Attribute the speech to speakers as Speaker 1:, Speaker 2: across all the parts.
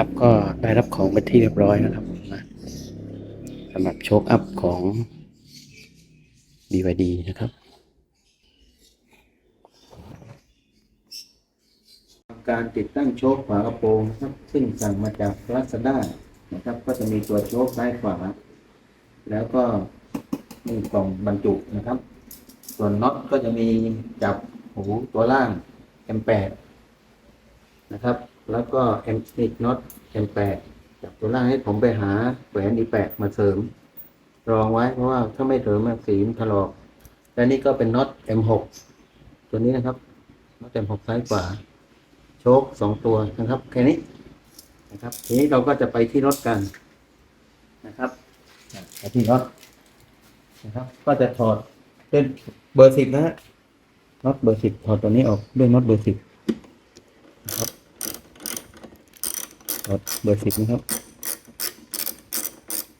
Speaker 1: ครับก็ได้รับของเป็นที่เรียบร้อยนะครับนะสำหรับโชคอัพของ BYD นะครับ การติดตั้งโชคฝากระโปรงนะครับซึ่งสั่งมาจาก Lazada นะครับ ก็จะมีตัวโชคซ้ายขวาแล้วก็มีกล่องบรรจุนะครับ ส่วนน็อตก็จะมีจับหูตัวล่าง M8 นะครับ แล้วก็ M อีกน็อต M8 จับตัวล่างให้ผมไปหาแหวน E8 มาเสริม รองไว้เพราะว่าถ้าไม่เสริมมันสีมันถลอก และนี่ก็เป็นน็อต M6 ตัวนี้นะครับน็อต M6 ซ้ายขวาโชคสองตัวนะครับแค่นี้นะครับ ทีนี้เราก็จะไปที่รถกันนะครับไปที่รถนะครับ ก็จะถอดเป็นเบอร์สิบนะฮะน็อตเบอร์สิบถอดตัวนี้ออกด้วยน็อตเบอร์สิบนะครับ ถอดเบอร์สิบนะครับ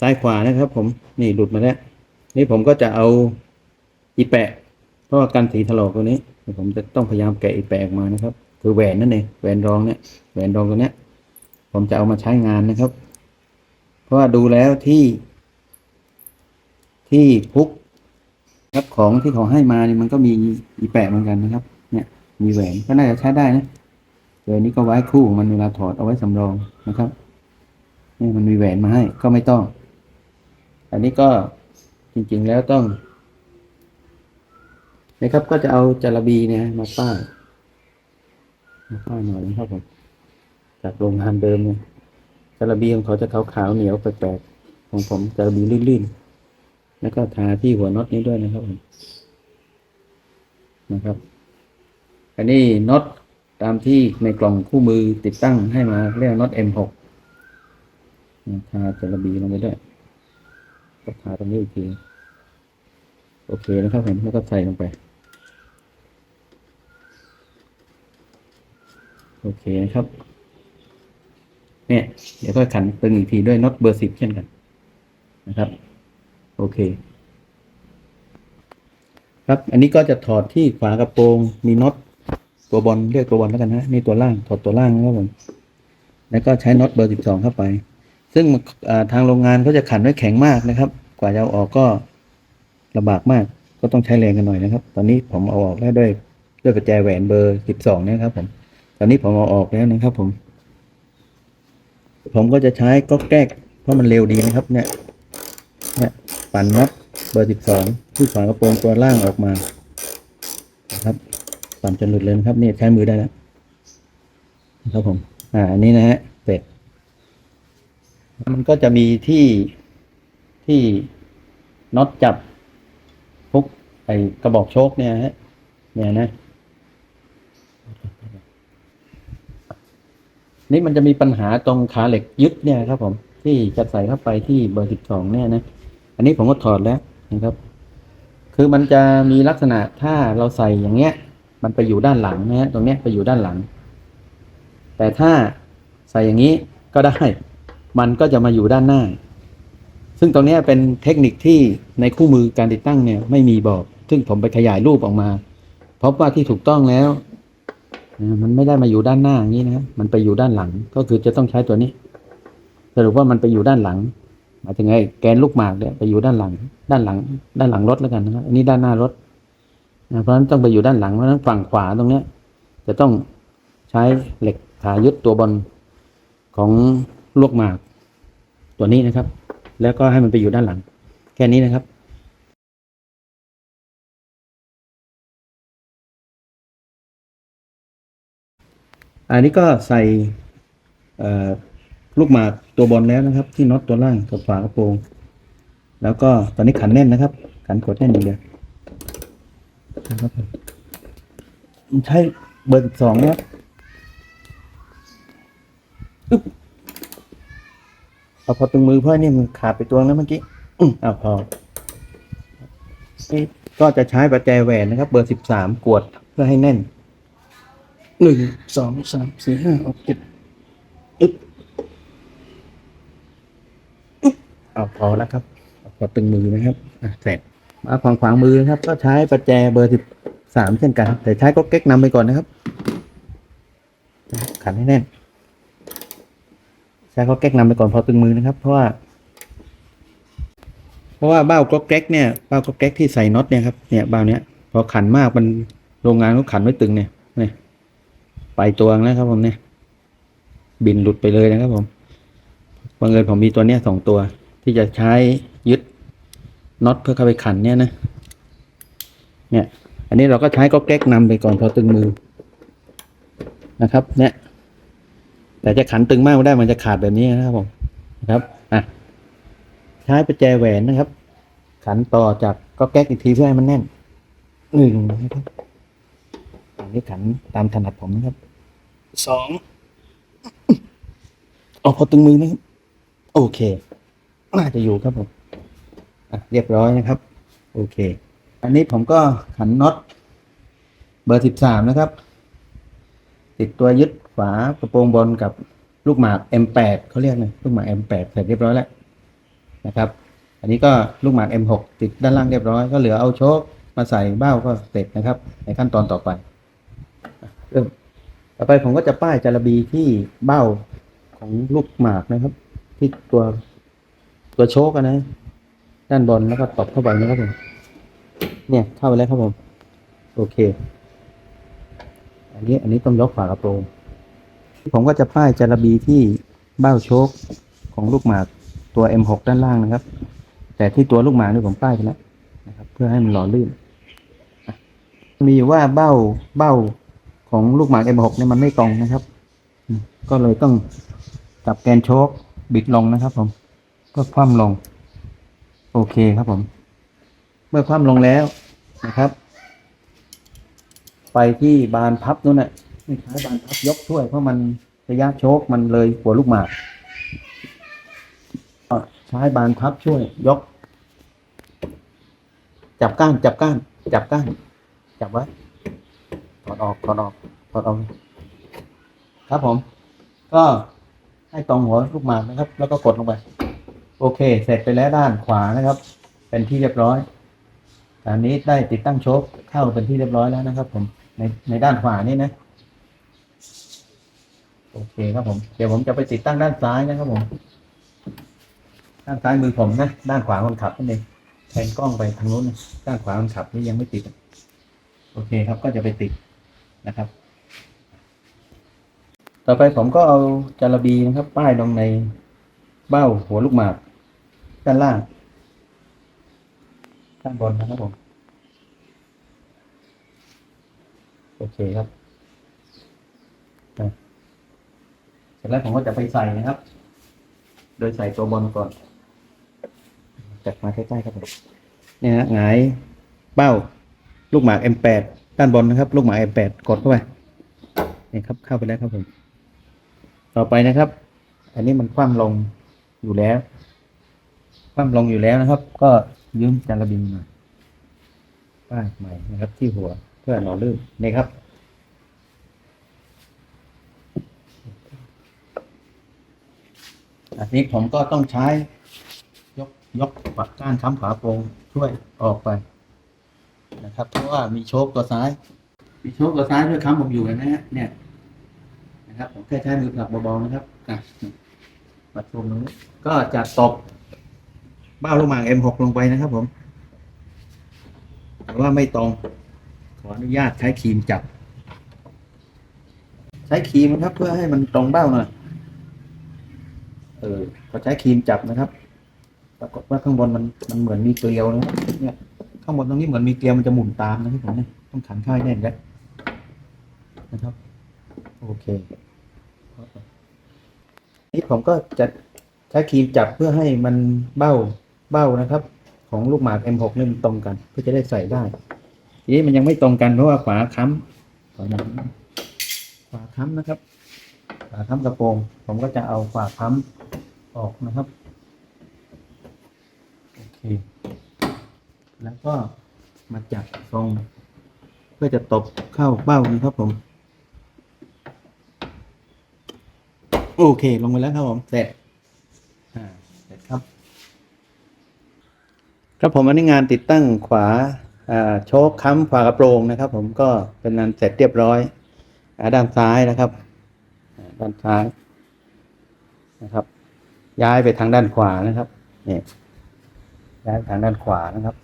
Speaker 1: ซ้ายขวานะครับ ผมนี่หลุดมาแล้ว นี่ผมก็จะเอาอีแปะ เพราะว่ากันสีถลอกตัวนี้ ผมจะต้องพยายามแกะอีแปะออกมานะครับ คือแหวนนั่นเองแหวนรองเนี่ยแหวนรองตัวเนี้ย ผมจะเอามาใช้งานนะครับ เพราะว่าดูแล้วที่ ที่พุกครับของที่เขาให้มานี่มันก็มีอีแปะเหมือนกันนะครับ เนี่ย มีแหวนก็น่าจะใช้ได้นะ แหวนนี้ก็ไว้คู่มันเวลาถอดเอาไว้สำรองนะครับนี่มันมีแหวนมาให้ก็ไม่ต้อง อันนี้ก็จริงๆแล้วต้องนะครับก็จะเอาจารบีเนี่ยมาป้ายมาป้ายหน่อยนะครับผมจากโรงงานเดิมเนี่ยจารบีของเขาจะขาวๆเหนียวแปลกๆของผมจารบีลื่นๆแล้วก็ทาที่หัวน็อตนี้ด้วยนะครับผมนะครับ อันนี้น็อต ตามที่ในกล่องคู่มือติดตั้งให้มาเรียกน็อต M6 นี่ยทาจระบีลงไปด้วยก็ทาตรงนี้อีกทีโอเคนะครับผมแล้วก็ใส่ลงไป โอเคนะครับ เนี่ย เดี๋ยวก็ขันตึงอีกทีด้วยน็อตเบอร์สิบเช่นกันนะครับ โอเค ครับ อันนี้ก็จะถอดที่ฝากระโปรงมีน็อต ตัวบอลเรียกตัวบอลแล้วกันนะนี่ตัวล่างถอดตัวล่างนะครับผมแล้วก็ใช้น็อตเบอร์สิบสองเข้าไป ซึ่งทางโรงงานเขาจะขันไว้แข็งมากนะครับ กว่าจะเอาออกก็ลำบากมากก็ต้องใช้แรงกันหน่อยนะครับ ตอนนี้ผมเอาออกแล้วด้วยด้วยประแจแหวนเบอร์สิบสองเนี่ยครับผมตอนนี้ผมเอาออกแล้วนะครับ ผม ผมก็จะใช้ก๊อกแก๊กเพราะมันเร็วดีนะครับ เนี่ยเนี่ยปั่นน็อตเบอร์สิบสองที่ฝากระโปรงตัวล่างออกมานะครับ ปั่นจนหลุดเลยนะครับ นี่ใช้มือได้แล้วนะครับผม อ่าอันนี้นะฮะเสร็จ มันก็จะมีที่ที่น็อตจับพุกไอ้กระบอกโชคเนี่ยฮะเนี่ยนะ นี่มันจะมีปัญหาตรงขาเหล็กยึดเนี่ยครับ ผม ที่จะใส่เข้าไปที่เบอร์สิบสองเนี่ยนะ อันนี้ผมก็ถอดแล้วนะครับ คือมันจะมีลักษณะถ้าเราใส่อย่างเงี้ย มันไปอยู่ด้านหลังนะฮะตรงเนี้ยไปอยู่ด้านหลัง แต่ถ้าใส่อย่างนี้ก็ได้ มันก็จะมาอยู่ด้านหน้า ซึ่งตรงนี้เป็นเทคนิคที่ในคู่มือการติดตั้งเนี่ยไม่มีบอก ซึ่งผมไปขยายรูปออกมา พบว่าที่ถูกต้องแล้ว มันไม่ได้มาอยู่ด้านหน้าอย่างนี้นะมันไปอยู่ด้านหลัง ก็คือจะต้องใช้ตัวนี้ สรุปว่ามันไปอยู่ด้านหลังหมายถึงไงแกนลูกหมากเนี่ยไปอยู่ด้านหลัง ด้านหลัง ด้านหลังรถแล้วกันนะครับอันนี้ด้านหน้ารถ เพราะฉะนั้นต้องไปอยู่ด้านหลังเพราะฉะนั้นฝั่งขวาตรงเนี้ย จะต้องใช้เหล็กขายึดตัวบอลของลูกหมากตัวนี้นะครับ แล้วก็ให้มันไปอยู่ด้านหลัง แค่นี้นะครับอันนี้ก็ใส่ลูกหมากตัวบอลแล้วนะครับ ที่น็อตตัวล่างกับฝากระโปรง แล้วก็ตอนนี้ขันแน่นนะครับ ขันกดแน่นอย่างเดียว นะครับผมใช้เบอร์สองนะครับอึ๊บเอาพอตึงมือเพื่อนี่มันขาดไปตัวแล้วเมื่อกี้อืมเอาพอนี่ก็จะใช้ประแจแหวนนะครับ เบอร์สิบสามกวดเพื่อให้แน่นหนึ่งสองสามสี่ห้าหกเจ็ดอึ๊บอึ๊บเอาพอแล้วครับเอาพอตึงมือนะครับอะเสร็จ มาขวางขวางมือนะครับ ก็ใช้ประแจเบอร์สิบสามเช่นกัน แต่ใช้ก็เก๊กนำไปก่อนนะครับ ขันให้แน่น ใช้ก็แก๊กนำไปก่อนพอตึงมือนะครับ เพราะว่า เพราะว่าเบ้าก็แก๊กเนี่ยเบ้าก็แก๊กที่ใส่น็อตเนี่ยครับเนี่ยเบ้าเนี้ยพอขันมากมันโรงงานเขาขันไม่ตึงเนี่ยเนี่ยไปตัวแล้วครับผมเนี่ย บินหลุดไปเลยนะครับผมบังเอิญผมมีตัวเนี้ยสองตัวที่จะใช้ยึด น็อตเพื่อเข้าไปขันเนี่ยนะ เนี่ย อันนี้เราก็ใช้ก็แก๊กนำไปก่อนพอตึงมือนะครับ เนี่ย แต่จะขันตึงมากไม่ได้มันจะขาดแบบนี้นะครับผมนะครับอะใช้ประแจแหวนนะครับ ขันต่อจากก็แก๊กอีกทีเพื่อให้มันแน่นหนึ่งนะครับอันนี้ขันตามถนัดผมนะครับสองเอาพอตึงมือนะครับโอเค น่าจะอยู่ครับผมอะ เรียบร้อยนะครับ โอเค อันนี้ผมก็ขันน็อตเบอร์สิบสามนะครับ ติดตัวยึดฝากระโปรงบนกับลูกหมาก M8 เขาเรียกนะลูกหมาก M8 เสร็จเรียบร้อยแล้วนะครับ อันนี้ก็ลูกหมาก M6 ติดด้านล่างเรียบร้อย ก็เหลือเอาโชคมาใส่เบ้าก็เสร็จนะครับ ในขั้นตอนต่อไปเริ่มต่อไปผมก็จะป้ายจารบีที่เบ้าของลูกหมากนะครับ ที่ตัวตัวโชคนะ ด้านบนแล้วก็ตบเข้าไปนะครับผม เนี่ยเข้าไปแล้วครับผม โอเค อันนี้อันนี้ต้องยกฝากระโปรงผมก็จะป้ายจารบีที่เบ้าโชคของลูกหมากตัว M6 ด้านล่างนะครับ แต่ที่ตัวลูกหมากนี่ผมป้ายไปแล้วนะครับ เพื่อให้มันหล่อลื่น มีอยู่ว่าเบ้าเบ้าของลูกหมาก M6 เนี่ยมันไม่ตรงนะครับ ก็เลยต้องจับแกนโชคบิดลงนะครับ ผมก็คว่ำลง โอเคครับผม เมื่อคว่ำลงแล้วนะครับ ไปที่บานพับนู่นน่ะไม่ใช้บานพับยกช่วย เพราะมันระยะโชคมันเลยหัวลูกหมากใช้บานพับช่วย ยก จับก้านจับก้าน จับก้าน จับไว้ถอดออกถอดออกถอดออกครับผม ก็ให้ตรงหัวลูกหมากนะครับ แล้วก็กดลงไป โอเค เสร็จไปแล้วด้านขวานะครับ เป็นที่เรียบร้อยอันนี้ได้ติดตั้งโชคเข้าเป็นที่เรียบร้อยแล้วนะครับ ผมในในด้านขวานี่นะ โอเคครับผม เดี๋ยวผมจะไปติดตั้งด้านซ้ายนะครับผม ด้านซ้ายมือผมนะ ด้านขวาคนขับนั่นเองแทนกล้องไปทางนู้นนะด้านขวาคนขับนี่ยังไม่ติด โอเคครับก็จะไปติดนะครับ ต่อไปผมก็เอาจารบีนะครับ ป้ายลงในเบ้าหัวลูกหมาก ด้านล่าง ด้านบนนะครับผม โอเคครับ เสร็จแล้วผมก็จะไปใส่นะครับ โดยใส่ตัวบนก่อน จัดมาใกล้ๆครับผมเนี่ยฮะหงายเป้า ลูกหมาก M8 ด้านบนนะครับ ลูกหมาก M8 กดเข้าไปนี่ครับ เข้าไปแล้วครับผม ต่อไปนะครับ อันนี้มันคว่ำลงอยู่แล้ว คว่ำลงอยู่แล้วนะครับ ก็ยืมจานระบินมาป้ายใหม่นะครับ ที่หัวเพื่อหล่อลื่นนี่ครับอันนี้ผมก็ต้องใช้ ยกยกปักก้านค้ำฝาโปรงช่วยออกไป นะครับ เพราะว่ามีโชคตัวซ้าย มีโชคตัวซ้ายด้วยค้ำผมอยู่เห็นไหมฮะเนี่ยนะครับ ผมแค่ใช้มือผลักเบาๆนะครับปัดชมตรงนี้ก็จะตบ บ้าลูกหมาก M6 ลงไปนะครับผม แต่ว่าไม่ตรง ขออนุญาตใช้ครีมจับ ใช้ครีมนะครับเพื่อให้มันตรงเบ้าหน่อย เออพอใช้ครีมจับนะครับ ปรากฏว่าข้างบนมันมันเหมือนมีเกลียวนะครับเนี่ยข้างบนตรงนี้เหมือนมีเกลียวมันจะหมุนตามนะครับผมเนี่ยต้องขันเข้าให้แน่นแล้วนะครับ โอเคนี่ผมก็จะใช้ครีมจับเพื่อให้มันเบ้า เบ้านะครับ ของลูกหมาก M6 นี่มันตรงกันเพื่อจะได้ใส่ได้ทีนี้มันยังไม่ตรงกันเพราะว่าฝาค้ำฝาน้ำฝาค้ำนะครับ ฝาค้ำกระโปรง ผมก็จะเอาฝาค้ำออกนะครับโอเคแล้วก็มาจับตรงเพื่อจะตบเข้าเบ้านะครับผม โอเค ลงไปแล้วครับผม เสร็จ อ่า เสร็จครับ ครับผมอันนี้งานติดตั้งขวาโชคค้ำฝากระโปรงนะครับ ผมก็เป็นงานเสร็จเรียบร้อยอด้านซ้ายนะครับ ด้านซ้ายนะครับ ย้ายไปทางด้านขวานะครับนี่ย้ายทางด้านขวานะครับ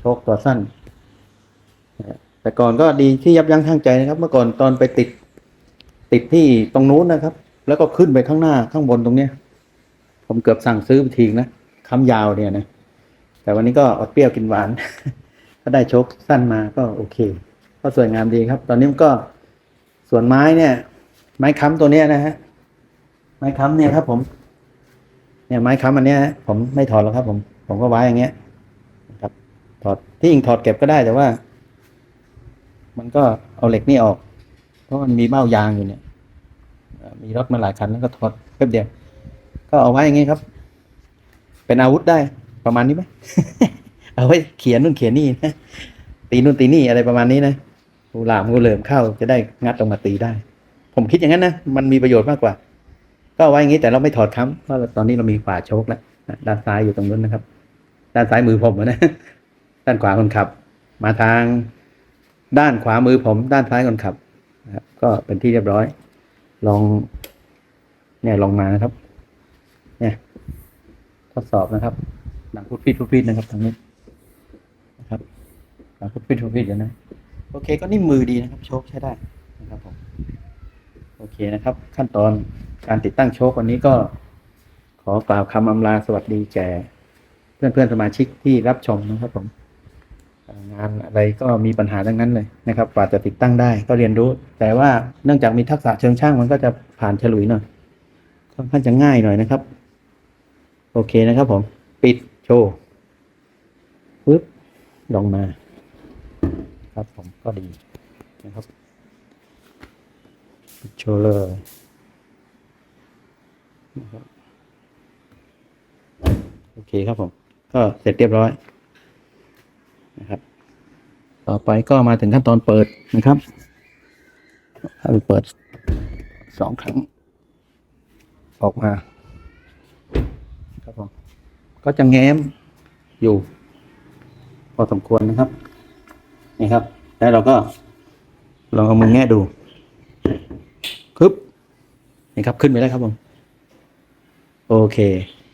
Speaker 1: โชคตัวสั้น แต่ก่อนก็ดีที่ยับยั้งชั่งใจนะครับ เมื่อก่อนตอนไปติดติดที่ตรงนู้นนะครับ แล้วก็ขึ้นไปข้างหน้าข้างบนตรงเนี้ย ผมเกือบสั่งซื้อไปทิ้งนะคำยาวเนี่ยนะ แต่วันนี้ก็อดเปรี้ยวกินหวาน ก็ได้ชคสั้นมาก็โอเค ก็สวยงามดีครับ ตอนนี้มันก็ส่วนไม้เนี่ย ไม้ค้ำตัวเนี้ยนะฮะไม้ค้ำเนี่ยครับ ผม เนี่ยไม้ค้ำอันเนี้ยผมไม่ถอดหรอกครับ ผม ผมก็ไว้อย่างเงี้ยครับ ถอดที่จริงถอดเก็บก็ได้แต่ว่า มันก็เอาเหล็กนี่ออก เพราะมันมีเบ้ายางอยู่เนี่ยมีรถมาหลายคันแล้วก็ถอดแป๊บเดียว ก็เอาไว้อย่างงี้ครับ เป็นอาวุธได้ ประมาณนี้ไหมเอาไว้เขียนนู่นเขียนนี่นะตีนู่นตีนี่อะไรประมาณนี้นะงูหลามงูเหลิมเข้าจะได้งัดออกมาตีได้ ผมคิดอย่างนั้นนะมันมีประโยชน์มากกว่า ก็เอาไว้อย่างนี้แต่เราไม่ถอดค้ำเพราะตอนนี้เรามีฝาโชคแล้วด้านซ้ายอยู่ตรงนู้นนะครับ ด้านซ้ายมือผมนะด้านขวาคนขับ มาทางด้านขวามือผม ด้านซ้ายคนขับนะครับก็เป็นที่เรียบร้อย ลอง เนี่ยลองมานะครับ เนี่ย ทดสอบนะครับ หนังพุดพิดพุดพิดนะครับทางนี้นะครับหนังพุดพิดพุดพิดเดี๋ยวนะ โอเคก็นิ่มมือดีนะครับ โชคใช้ได้นะครับผมโอเคนะครับ ขั้นตอนการติดตั้งโชควันนี้ก็ ขอกล่าวคำอำลาสวัสดีแก่เพื่อนเพื่อนๆสมาชิกที่รับชมนะครับผม งานอะไรก็มีปัญหาทั้งนั้นเลยนะครับกว่าจะติดตั้งได้ก็เรียนรู้ แต่ว่าเนื่องจากมีทักษะเชิงช่างมันก็จะผ่านฉลุยหน่อยค่อนข้างจะง่ายหน่อยนะครับ โอเคนะครับผม ปิด โชว์ปึ๊บลงมา ครับผมก็ดีนะครับโชว์เลยนะครับโอเคครับผม ก็เสร็จเรียบร้อยนะครับ ต่อไปก็มาถึงขั้นตอนเปิดนะครับถ้าเปิดสองครั้ง ออกมา ก็จะแง้มอยู่ พอสมควรนะครับ นี่ครับ แล้วเราก็ ลองเอามือแง่ดูปึ๊บนี่ครับขึ้นไปแล้วครับผม โอเค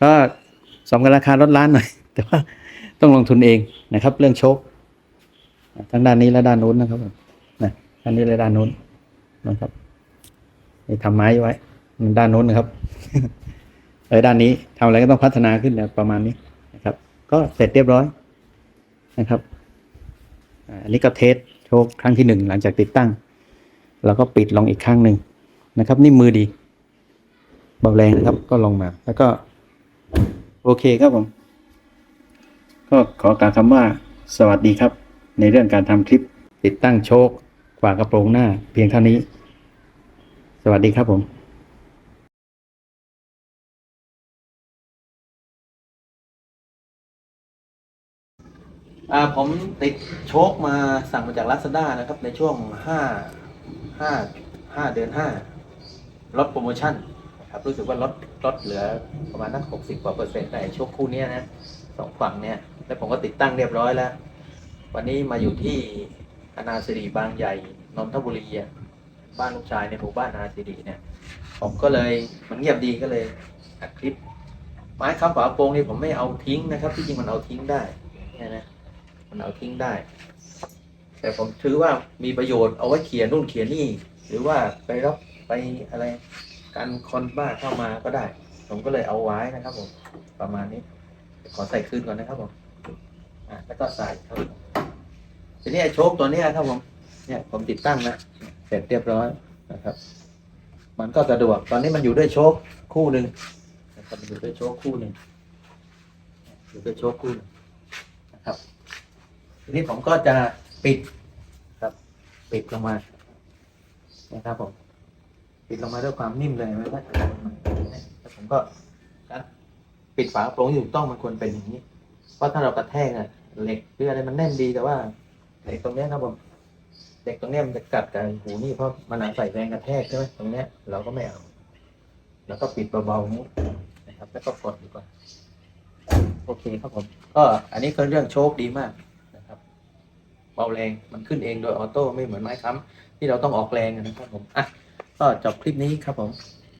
Speaker 1: ก็สมกับราคารถล้านหน่อย แต่ว่าต้องลงทุนเองนะครับ เรื่องโชคทั้งด้านนี้และด้านนู้นนะครับผมนะด้านนี้และด้านนู้นนะครับนี่ทำไม้ไว้ด้านนู้นนะครับ ออด้านนี้ทำอะไรก็ต้องพัฒนาขึ้นนะประมาณนี้นะครับ ก็เสร็จเรียบร้อยนะครับอันนี้ก็เทสโชคครั้งที่หนึ่งหลังจากติดตั้ง แล้วก็ปิดลองอีกครั้งหนึ่งนะครับ นี่มือดีเบาแรงนะครับก็ลงมา แล้วก็ โอเคครับผม ก็ขอกล่าวคำว่าสวัสดีครับ ในเรื่องการทำคลิปติดตั้งโชคฝากระโปรงหน้า เพียงเท่านี้ สวัสดีครับผม อ่าผมติดโชคมาสั่งมาจากลาซาด้านะครับ ในช่วงห้าห้าห้าเดือนห้าลดโปรโมชั่นครับรู้สึกว่าลดลดเหลือประมาณนักหกสิบกว่าเปอร์เซ็นต์ในโชคคู่นี้นะสองฝั่งเนี่ย แล้วผมก็ติดตั้งเรียบร้อยแล้ว วันนี้มาอยู่ที่อนาสิริบางใหญ่นนทบุรีบ้านลูกชายในหมู่บ้านอนาสิริเนี่ย ผมก็เลยมันเงียบดีก็เลยอัดคลิป ไม้ค้ำฝาโปรงนี่ผมไม่เอาทิ้งนะครับ ที่จริงมันเอาทิ้งได้เนี่ยนะ มันเอาทิ้งได้ แต่ผมถือว่ามีประโยชน์เอาไว้เขียนนู่นเขียนนี่ หรือว่าไปรับไปอะไรการคนบ้าเข้ามาก็ได้ ผมก็เลยเอาไว้นะครับผมประมาณนี้ ขอใส่คืนก่อนนะครับผมอะแล้วก็ใส่ครับทีนี้ไอ้โชคตัวเนี้ยครับผมเนี่ยผมติดตั้งนะเสร็จเรียบร้อยนะครับ มันก็สะดวกตอนนี้มันอยู่ด้วยโชคคู่หนึ่งนะครับมันอยู่ด้วยโชคคู่หนึ่งอยู่ด้วยโชคคู่หนึ่งนะครับ ทีนี้ผมก็จะปิดครับ ปิดลงมานะครับผม ปิดลงมาด้วยความนิ่มเลยไม่ว่าจะลงมาแล้วผมก็ปิดฝากระโปรงที่ถูกต้องมันควรเป็นอย่างนี้ เพราะถ้าเรากระแทกอะเหล็กหรืออะไรมันแน่นดีแต่ว่าเหล็กตรงเนี้ยครับผมเหล็กตรงเนี้ยมันจะกัดกับหูนี่เพราะมันอาศัยแรงกระแทกใช่ไหมตรงเนี้ยเราก็ไม่เอาแล้วก็ปิดเบาๆนี้นะครับ แล้วก็กดดีกว่า โอเคครับผม ก็อันนี้ก็เรื่องโชคดีมาก เบาแรงมันขึ้นเองโดยออโต้ไม่เหมือนไม้ค้ำที่เราต้องออกแรงนะครับผมอะก็จบคลิปนี้ครับผม